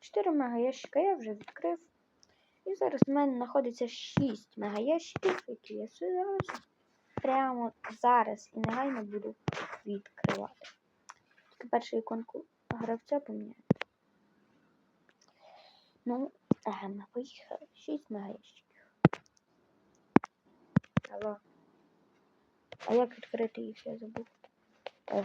4 мегаящика я вже відкрив. І зараз в мене знаходиться 6 мегаящиків, які я зараз прямо зараз і негайно буду відкривати. Тільки першу іконку гравця поміняю. Ну, ага, поїхали. 6 мегаящиків. Алло. А як відкрити їх, я забув. О.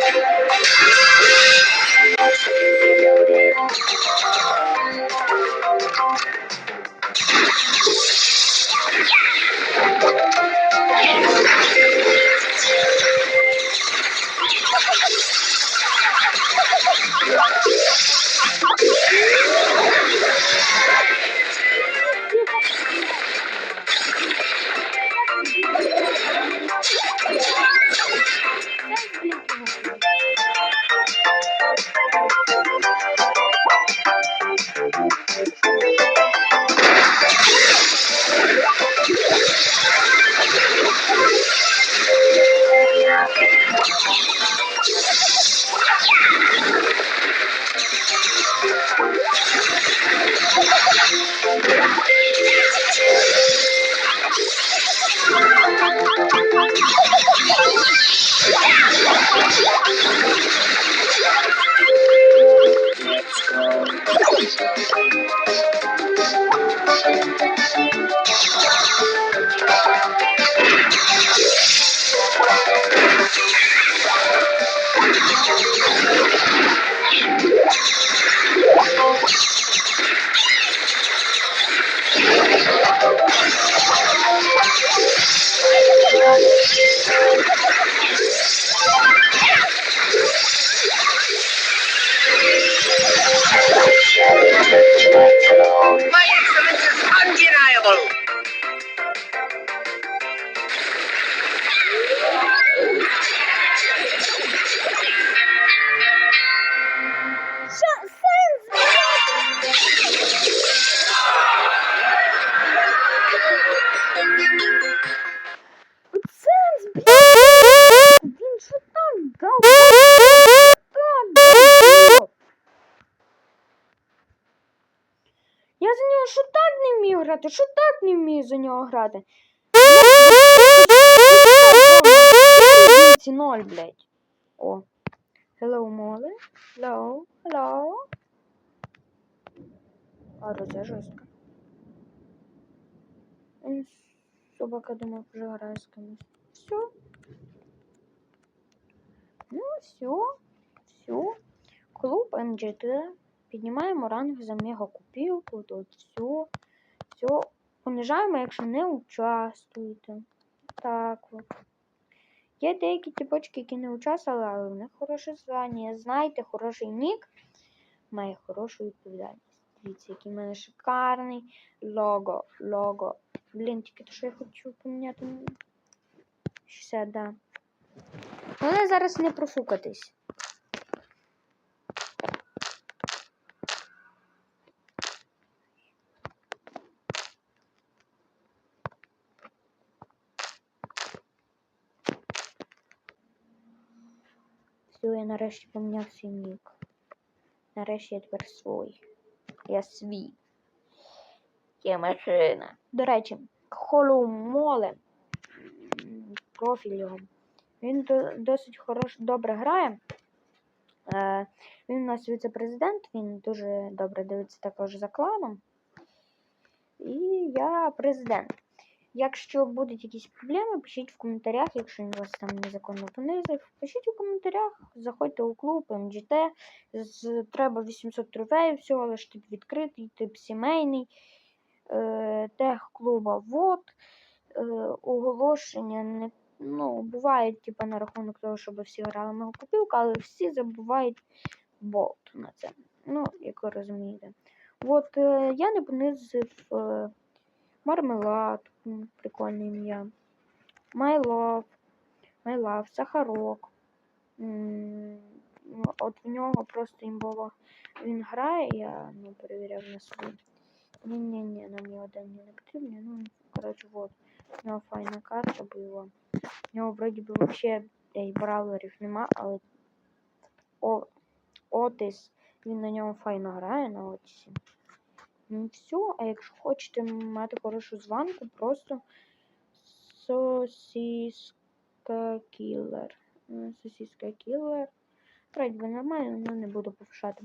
Thank you. Грати, що так не вмію за нього грати. Ці ноль, блядь. О. Hello, Моле. Hello, hello. А, це жорстко. Собака, думаю, вже грає з кимось. Все. Ну, все. Все. Клуб МГТ. Піднімаємо ранг за мега купілку. Тут все. Все. Понижаємо, якщо не участвуєте. Так от. Є деякі типочки, які не участвували, але в них хороше звання. Знаєте, хороший нік має хорошу відповідальність. Дивіться, який в мене шикарний лого. Лого. Блін, тільки то, що я хочу поміняти. 60, да. Головне зараз не профукатись. Все, я нарешті поміняв свій нік. Нарешті я тепер свій. Я свій. Я машина. До речі, Холумоле. Профіль його. Він досить хорош, добре грає. Е, він у нас віце-президент, він дуже добре дивиться також за кланом. І я президент. Якщо будуть якісь проблеми, пишіть в коментарях, якщо він вас там незаконно понизив. Пишіть у коментарях, заходьте у клуб МГТ. З, треба 800 трофеїв, всього лиш тип відкритий, тип сімейний, е, тег клуба ВОД, е, оголошення не ну, бувають типу, на рахунок того, щоб всі грали мого купілку, але всі забувають болт на це. Ну, як ви розумієте. От е, я не понизив е, мармелад, прикольне ім'я. My Love, My Love, Сахарок. От в нього просто імбово він грає, я ну, перевіряв на собі. Ні-ні-ні, нам його дані не потрібні. Ну, коротше, вот. У нього файна карта була. У нього вроді би вообще ей, бравлерів нема, але О, Отис, він на ньому файно грає на Отісі. Ну, все, а якщо хочете мати хорошу званку, просто сосіска кілер. Сосіска кілер. Вроді би нормально, але не буду повишати.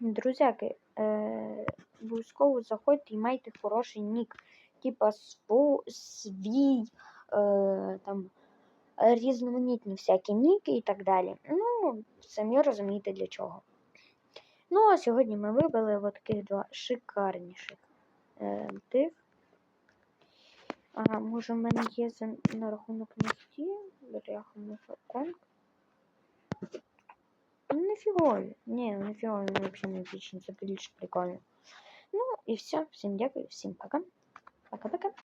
Друзяки, е, обов'язково заходьте і майте хороший нік. Типа свій, е, там, різноманітні всякі ніки і так далі. Ну, самі розумієте для чого. Ну, а сьогодні ми вибрали от таких два шикарніших е, тих. Ага, може в мене є за, на рахунок нефті, бляха. Ну, не фігові. Ні, не фігові, взагалі не епічні, це більш прикольно. Ну, і все. Всім дякую, всім пока. Пока-пока.